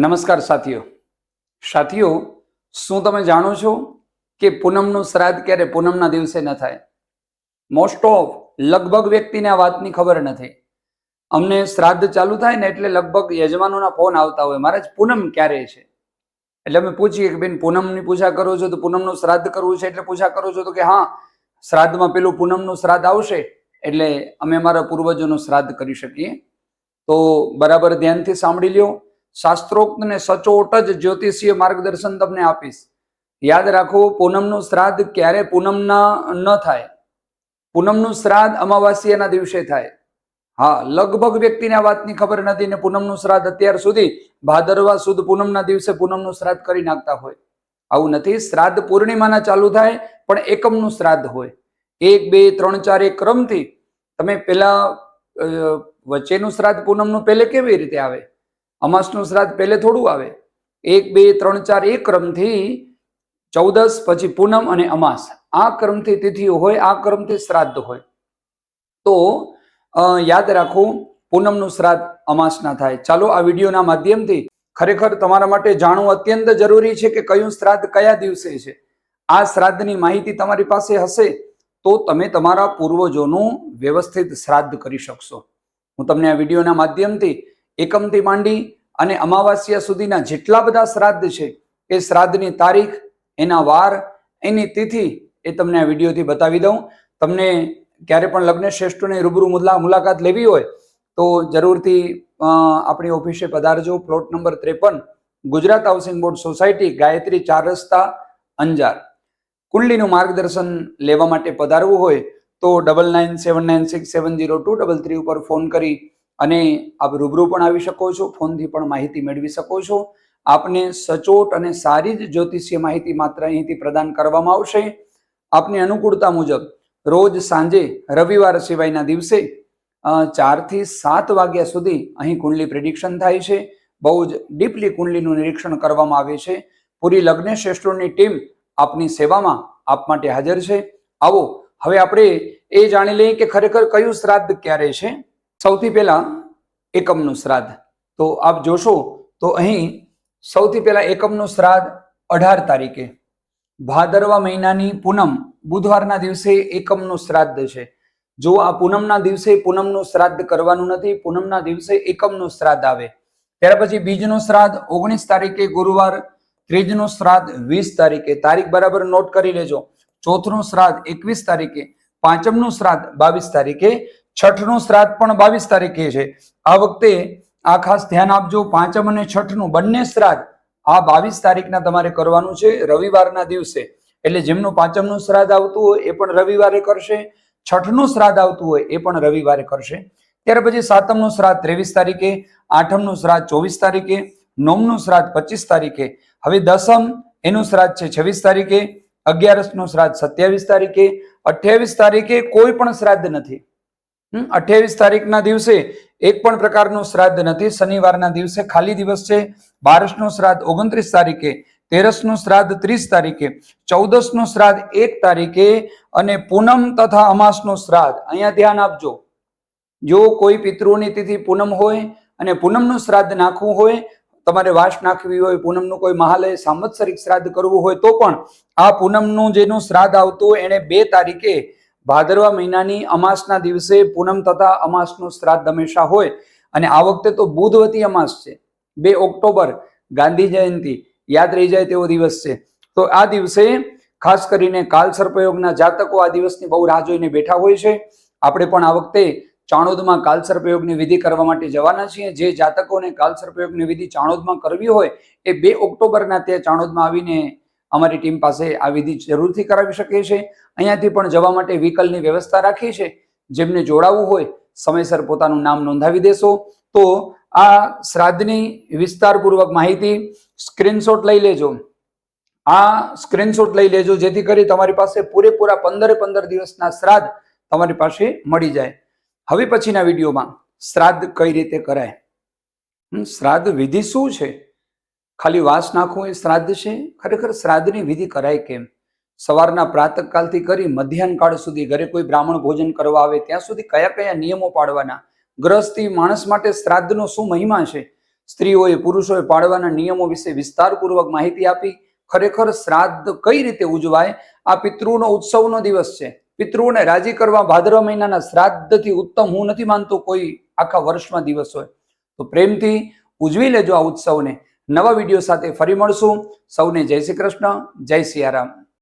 નમસ્કાર સાથીઓ. સાથીઓ, શું તમે જાણો છો કે પૂનમનું શ્રાદ્ધ ક્યારે પૂનમના દિવસે ન થાય? મોસ્ટ ઓફ લગભગ વ્યક્તિને આ વાતની ખબર નથી. અમને શ્રાદ્ધ ચાલુ થાય ને એટલે લગભગ યજમાનોના ફોન આવતા હોય. મહારાજ, પૂનમ ક્યારે છે? એટલે અમે પૂછીએ કે બેન, પૂનમની પૂજા કરો છો તો પૂનમનું શ્રાદ્ધ કરવું છે? એટલે પૂજા કરો છો તો કે હા, શ્રાદ્ધમાં પેલું પૂનમનું શ્રાદ્ધ આવશે એટલે અમે અમારા પૂર્વજોનું શ્રાદ્ધ કરી શકીએ. તો બરાબર ધ્યાનથી સાંભળી લ્યો. શાસ્ત્રોક્ત ને સચોટ જ જ્યોતિષીય માર્ગદર્શન તમને આપીશ. યાદ રાખો, પૂનમનું શ્રાદ્ધ ક્યારે પૂનમના ન થાય? પૂનમનું શ્રાદ્ધ અમાવાસ્યાના દિવસે થાય. હા, લગભગ વ્યક્તિને આ વાતની ખબર નથી ને પૂનમનું શ્રાદ્ધ અત્યાર સુધી ભાદરવા સુદ પૂનમના દિવસે પૂનમનું શ્રાદ્ધ કરી નાખતા હોય. આવું નથી, શ્રાદ્ધ પૂર્ણિમાના ચાલુ થાય, પણ એકમનું શ્રાદ્ધ હોય. એક, બે, ત્રણ, ચાર એક ક્રમથી તમે પેલા વચ્ચેનું શ્રાદ્ધ પૂનમનું પહેલે કેવી રીતે આવે? અમાસનું શ્રાદ્ધ પહેલે થોડું આવે. એક, બે, ત્રણ, ચાર, એ ક્રમથી ચૌદસ, પછી પૂનમ અને અમાસ. આ ક્રમથી તિથિ હોય, આ ક્રમથી શ્રાદ્ધ હોય. તો યાદ રાખું, પૂનમનું શ્રાદ્ધ અમાસના થાય. ચાલો આ વિડીયોના માધ્યમથી ખરેખર તમારા માટે જાણવું અત્યંત જરૂરી છે કે કયું શ્રાદ્ધ કયા દિવસે છે. આ શ્રાદ્ધની માહિતી તમારી પાસે હશે, તો તમે તમારા પૂર્વજોનું વ્યવસ્થિત શ્રાદ્ધ કરી શકશો. હું તમને આ વિડીયોના માધ્યમથી એકમથી માંડી અને અમાવાસ્યા સુધીના જેટલા બધા શ્રાદ્ધ છે, એ શ્રાદ્ધની તારીખ, એના વાર, એની તિથિ એ તમને આ વિડીયોથી બતાવી દઉં. તમને ક્યારે પણ લગ્ન શ્રેષ્ઠોની રૂબરૂ મુલા, મુલાકાત લેવી હોય તો જરૂરથી આપણી ઓફિસે પધારજો. પ્લોટ નંબર ત્રેપન, Gujarat housing board society, Gayatri ચાર રસ્તા, અંજાર. કુંડલીનું માર્ગદર્શન લેવા માટે પધારવું હોય તો double nine seven nine six seven zero two double three ઉપર ફોન કરી અને આપ રૂબરૂ પણ આવી શકો છો, ફોનથી પણ માહિતી મેળવી શકો છો. આપને સચોટ અને સારી જ જ્યોતિષીય માહિતી માત્ર અહીંથી પ્રદાન કરવામાં આવશે. આપની અનુકૂળતા મુજબ રોજ સાંજે રવિવાર સિવાયના દિવસે ચારથી સાત વાગ્યા સુધી અહીં કુંડલી પ્રિડિક્શન થાય છે. બહુ જ ડીપલી કુંડલીનું નિરીક્ષણ કરવામાં આવે છે. પૂરી લગ્ન શ્રેષ્ઠોની ટીમ આપની સેવામાં આપ માટે હાજર છે. આવો, હવે આપણે એ જાણી લઈએ કે ખરેખર કયું શ્રાદ્ધ ક્યારે છે? સૌથી પહેલા એકમનું શ્રાદ્ધ. તો આપ જોશો, તો અહીં સૌથી પહેલા એકમનું શ્રાદ્ધ અઢાર તારીખે. ભાદરવા મહિનાની પૂનમ બુધવારના દિવસે એકમનું શ્રાદ્ધ છે. જો આ પૂનમના દિવસે પૂનમનું શ્રાદ્ધ કરવાનું નથી, પૂનમના દિવસે એકમનું શ્રાદ્ધ આવે. ત્યાર પછી બીજનું શ્રાદ્ધ ઓગણીસ તારીખે ગુરુવાર, ત્રીજનું શ્રાદ્ધ વીસ તારીખે. તારીખ બરાબર નોટ કરી લેજો. ચોથનું શ્રાદ્ધ એકવીસ તારીખે, પાંચમનું શ્રાદ્ધ બાવીસ તારીખે છઠનું શ્રાદ્ધ પણ બાવીસ તારીખે છે. આ વખતે આ ખાસ ધ્યાન આપજો, પાંચમ અને છઠનું બંને શ્રાદ્ધ આ બાવીસ તારીખના તમારે કરવાનું છે રવિવારના દિવસે. એટલે જેમનું પાંચમનું શ્રાદ્ધ આવતું હોય એ પણ રવિવારે કરશે, છઠનું શ્રાદ્ધ આવતું હોય એ પણ રવિવારે કરશે. ત્યાર પછી સાતમનું શ્રાદ્ધ ત્રેવીસ તારીખે, આઠમનું શ્રાદ્ધ ચોવીસ તારીખે નોમનું શ્રાદ્ધ પચીસ તારીખે. હવે દસમ એનું શ્રાદ્ધ છે છવ્વીસ તારીખે, અગિયારસનું શ્રાદ્ધ સત્યાવીસ તારીખે, અઠ્યાવીસ તારીખે કોઈ પણ શ્રાદ્ધ નથી. અઠ્યાવીસ તારીખના દિવસે એક પણ પ્રકારનું શ્રાદ્ધ નથી. શનિવારના દિવસે ખાલી દિવસ છે. બારસનું શ્રાદ્ધ ઓગણત્રીસ તારીખે, તેરસનું શ્રાદ્ધ ત્રીસ તારીખે, ચૌદસનું શ્રાદ્ધ એક તારીખે અને પૂનમ તથા અમાસનું શ્રાદ્ધ. અહીંયા ધ્યાન આપજો. જો કોઈ પિતૃની તિથિ પૂનમ હોય અને પૂનમનું શ્રાદ્ધ નાખવું હોય, તમારે વાસ નાખવી હોય, પૂનમનું કોઈ મહાલય સાંવત્સરિક શ્રાદ્ધ કરવું હોય, તો પણ આ પૂનમનું જેનું શ્રાદ્ધ આવતું એને બે તારીખે ભાદરવા મહિનાની અમાસના દિવસે પૂનમ તથા અમાસનું શ્રાદ્ધ હંમેશા હોય અને આ વખતે તો બુધવતી અમાસ છે. બે ઓક્ટોબર, ગાંધી જયંતિ, યાદ રહી જાય તેવો દિવસ છે. તો આ દિવસે ખાસ કરીને કાલ સર્પયોગના જાતકો આ દિવસની બહુ રાહ જોઈને બેઠા હોય છે. આપણે પણ આ વખતે ચાણોદમાં કાલ સર્પયોગની વિધિ કરવા માટે જવાના છીએ. જે જાતકોને કાલ સર્પયોગની વિધિ ચાણોદમાં કરવી હોય એ બે ઓક્ટોબરના તે ચાણોદમાં આવીને અમારી ટીમ પાસે આ વિધિ જરૂરથી કરાવી શકીએ છીએ. અહીંયાથી પણ જવા માટે વ્હીકલની વ્યવસ્થા રાખી છે જેમને જોડાવવું હોય, સમયસર પોતાનું નામ નોંધાવી દેશો. તો આ શ્રાદ્ધની વિસ્તારપૂર્વક માહિતી સ્ક્રીનશોટ લઈ લેજો. આ સ્ક્રીનશોટ લઈ લેજો, જેથી કરી તમારી પાસે પૂરેપૂરા પંદરે પંદર દિવસના શ્રાદ્ધ તમારી પાસે મળી જાય. હવે પછીના વિડીયોમાં શ્રાદ્ધ કઈ રીતે કરાય? શ્રાદ્ધ વિધિ શું છે? ખાલી વાસ નાખવું એ શ્રાદ્ધ છે? ખરેખર શ્રાદ્ધની વિધિ કરાય કેમ? સવારના પ્રાતકાલથી કરી મધ્યાહન કાળ સુધી ઘરે કોઈ બ્રાહ્મણ ભોજન કરવા આવે ત્યાં સુધી કયા કયા નિયમો પાડવાના ગ્રહસ્થી માણસ માટે શ્રાદ્ધનો શું મહિમા છે? સ્ત્રીઓએ પુરુષોએ પાળવાના નિયમો વિશે વિસ્તારપૂર્વક માહિતી આપી. ખરેખર શ્રાદ્ધ કઈ રીતે ઉજવાય? આ પિતૃનો ઉત્સવનો દિવસ છે. પિતૃઓને રાજી કરવા ભાદરવા મહિનાના શ્રાદ્ધથી ઉત્તમ હું નથી માનતો કોઈ આખા વર્ષમાં દિવસ હોય. તો પ્રેમથી ઉજવી લેજો આ ઉત્સવને. નવા વીડિયો સાથે ફરી મળશું. સૌને જય શ્રી કૃષ્ણ જય સિયારામ.